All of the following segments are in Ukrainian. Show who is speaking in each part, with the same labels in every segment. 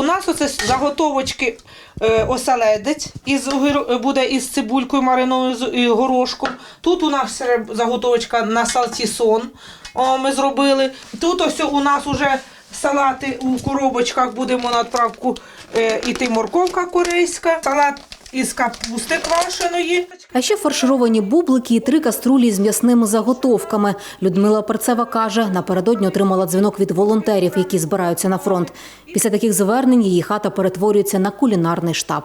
Speaker 1: У нас оце заготовочки е, оселедець із огір- буде із цибулькою мариною і горошком. Тут у нас заготовочка на салтісон. О, ми зробили. Тут ось у нас уже салати у коробочках будемо на відправку е, іти морковка корейська, салат із капусти квашеної.
Speaker 2: А ще фаршировані бублики і три каструлі з м'ясними заготовками. Людмила Перцева каже, напередодні отримала дзвінок від волонтерів, які збираються на фронт. Після таких звернень її хата перетворюється на кулінарний штаб.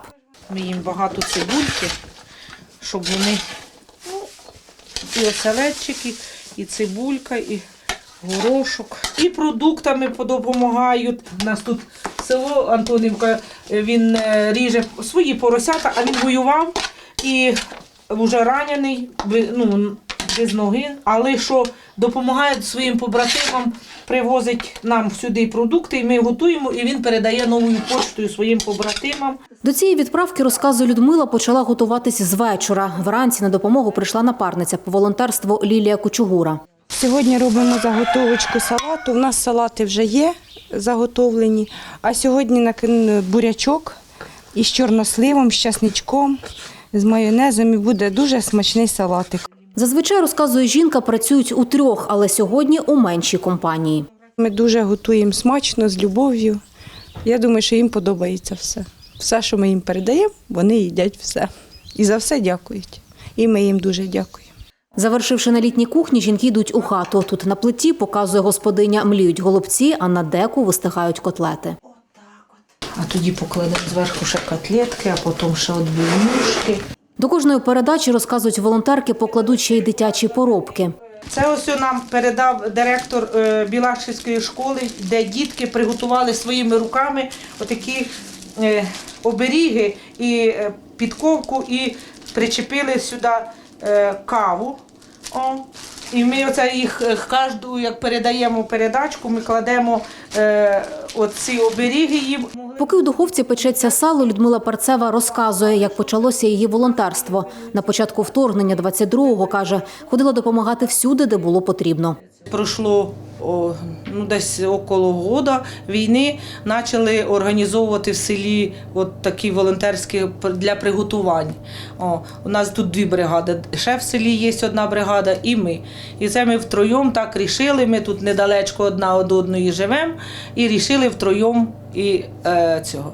Speaker 1: Ми їм багато цибульки, щоб вони ну, і оселедчики, і цибулька, і горошок. І продуктами допомагають. У нас тут село Антонівка, він е, ріже свої поросята, а він воював і вже ранений, ну, без ноги, але що допомагає своїм побратимам, привозить нам сюди продукти, і ми готуємо, і він передає новою поштою своїм побратимам.
Speaker 2: До цієї відправки, розказує Людмила, почала готуватись з вечора. Вранці на допомогу прийшла напарниця по волонтерству Лілія Кучугура.
Speaker 3: Сьогодні робимо заготовочку салату. У нас салати вже є заготовлені, а сьогодні бурячок із чорносливом, з часничком, з майонезом і буде дуже смачний салатик.
Speaker 2: Зазвичай, розказує жінка, працюють у трьох, але сьогодні у меншій компанії.
Speaker 3: Ми дуже готуємо смачно, з любов'ю. Я думаю, що їм подобається все. Все, що ми їм передаємо, вони їдять все. І за все дякують. І ми їм дуже дякуємо.
Speaker 2: Завершивши на літній кухні, жінки йдуть у хату. Тут на плиті, показує господиня, мліють голубці, а на деку вистигають котлети.
Speaker 1: А тоді покладемо зверху ще котлетки, а потім ще відбивнушки.
Speaker 2: До кожної передачі, розказують волонтерки, покладуть ще й дитячі поробки.
Speaker 1: Це ось нам передав директор е, Білашівської школи, де дітки приготували своїми руками отакі е, оберіги і е, підковку, і причепили сюди каву. О. І ми оце їх е, кожну, як передаємо передачку, ми кладемо е, оці оберіги їм.
Speaker 2: Поки у духовці печеться сало, Людмила Парцева розказує, як почалося її волонтерство. На початку вторгнення 22-го, каже, ходила допомагати всюди, де було потрібно.
Speaker 1: Пройшло о, ну, десь около года війни, почали організовувати в селі от такі волонтерські для приготувань. О, у нас тут дві бригади. Ще в селі є одна бригада, і ми. І це ми втроєм так рішили. Ми тут недалечко одна від одної живемо, і рішили втроєм і е, цього.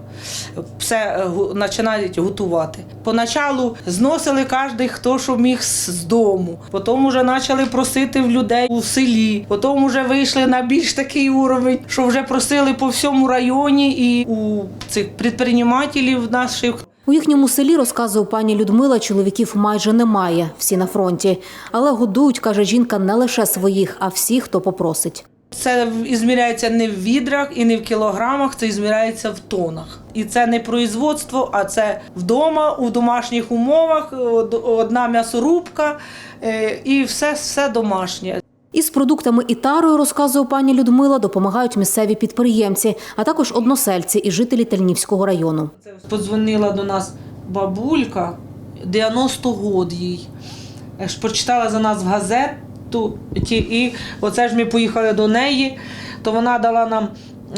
Speaker 1: Все е, починають готувати. Поначалу зносили кожен, хто що міг з дому. Потім вже почали просити в людей у селі. Потім вже вийшли на більш такий уровень, що вже просили по всьому районі і у цих підприємців наших.
Speaker 2: У їхньому селі, розказує пані Людмила, чоловіків майже немає, всі на фронті. Але годують, каже жінка, не лише своїх, а всіх, хто попросить.
Speaker 1: Це ізміряється не в відрах і не в кілограмах, це ізміряється в тонах. І це не производство, а це вдома, у домашніх умовах, од- одна м'ясорубка е, і все, все домашнє.
Speaker 2: Із продуктами і тарою, розказує пані Людмила, допомагають місцеві підприємці, а також односельці і жителі Тельнівського району.
Speaker 1: Подзвонила до нас бабулька, 90 год їй. Е, Прочитала за нас в газету, і оце ж ми поїхали до неї, то вона дала нам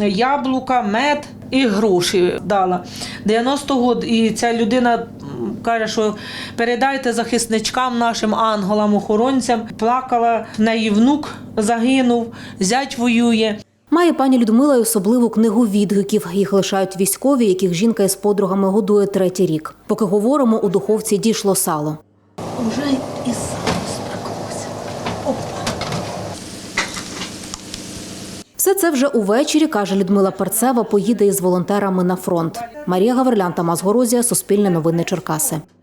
Speaker 1: яблука, мед і гроші дала. 90 год. І ця людина каже, що передайте захисничкам нашим ангелам-охоронцям. Плакала, в неї внук загинув, зять воює.
Speaker 2: Має пані Людмила й особливу книгу відгуків. Їх лишають військові, яких жінка із подругами годує третій рік. Поки говоримо, у духовці дійшло сало.
Speaker 1: Уже і сало
Speaker 2: Все це вже увечері, каже Людмила Перцева, поїде із волонтерами на фронт. Марія Гаврилян, Тамас Горозія, Суспільне новини Черкаси.